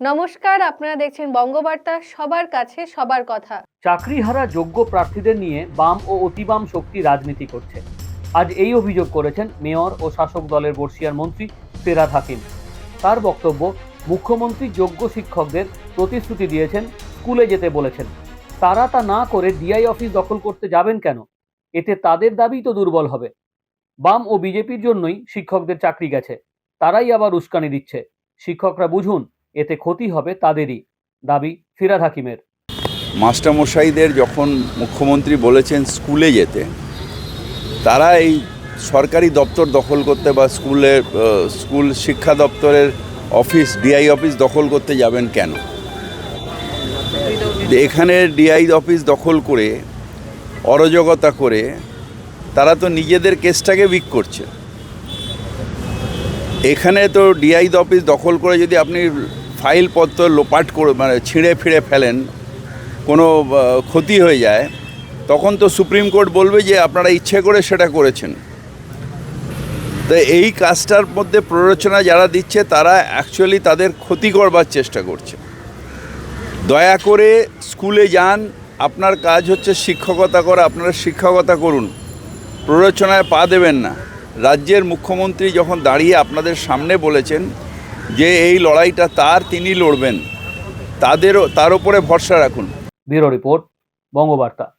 নমস্কার, আপনারা দেখছেন বঙ্গবার্তা, সবার কাছে সবার কথা। চাকরিহারা যোগ্য প্রার্থীদের নিয়ে বাম ও অতিবাম শক্তি রাজনীতি করছে। আজ এই অভিযোগ করেছেন মেয়র ও শাসক দলের বর্ষিয়ার মন্ত্রী ফেরাদ হাকিম। তার বক্তব্য, মুখ্যমন্ত্রী যোগ্য শিক্ষকদের প্রতিশ্রুতি দিয়েছেন, স্কুলে যেতে বলেছেন। তারা তা না করে ডিআই অফিস দখল করতে যাবেন কেন? এতে তাদের দাবি তো দুর্বল হবে। বাম ও বিজেপির জন্যই শিক্ষকদের চাকরি গেছে। তারাই আবার উস্কানি দিচ্ছে। শিক্ষকরা বুঝুন এতে ক্ষতি হবে তাদেরই। দাবি ফিরাদ হাকিমের। মাস্টারমশাইদের যখন মুখ্যমন্ত্রী বলেছেন স্কুলে যেতে, তারা এই সরকারি দপ্তর দখল করতে বা স্কুলে স্কুল শিক্ষা দপ্তরের অফিস, ডিআই অফিস দখল করতে যাবেন কেন? এখানে ডিআই অফিস দখল করে, অরাজকতা করে, তারা তো নিজেদের কেসটাকে উইক করছে। এখানে তো ডিআই অফিস দখল করে যদি আপনি ফাইলপত্র লোপাট করে মানে ছিঁড়ে ফিড়ে ফেলেন, কোনো ক্ষতি হয়ে যায়, তখন তো সুপ্রিম কোর্ট বলবে যে আপনারা ইচ্ছে করে সেটা করেছেন। তো এই কাজটার মধ্যে প্ররোচনা যারা দিচ্ছে, তারা অ্যাকচুয়ালি তাদের ক্ষতি করবার চেষ্টা করছে। দয়া করে স্কুলে যান, আপনার কাজ হচ্ছে শিক্ষকতা করা, আপনারা শিক্ষকতা করুন। প্ররোচনায় পা দেবেন না। রাজ্যের মুখ্যমন্ত্রী যখন দাঁড়িয়ে আপনাদের সামনে বলেছেন যে এই লড়াইটা তার তিনি লড়বেন। তাদেরও তার উপরে ভরসা রাখুন। Bureau report Bangabarta.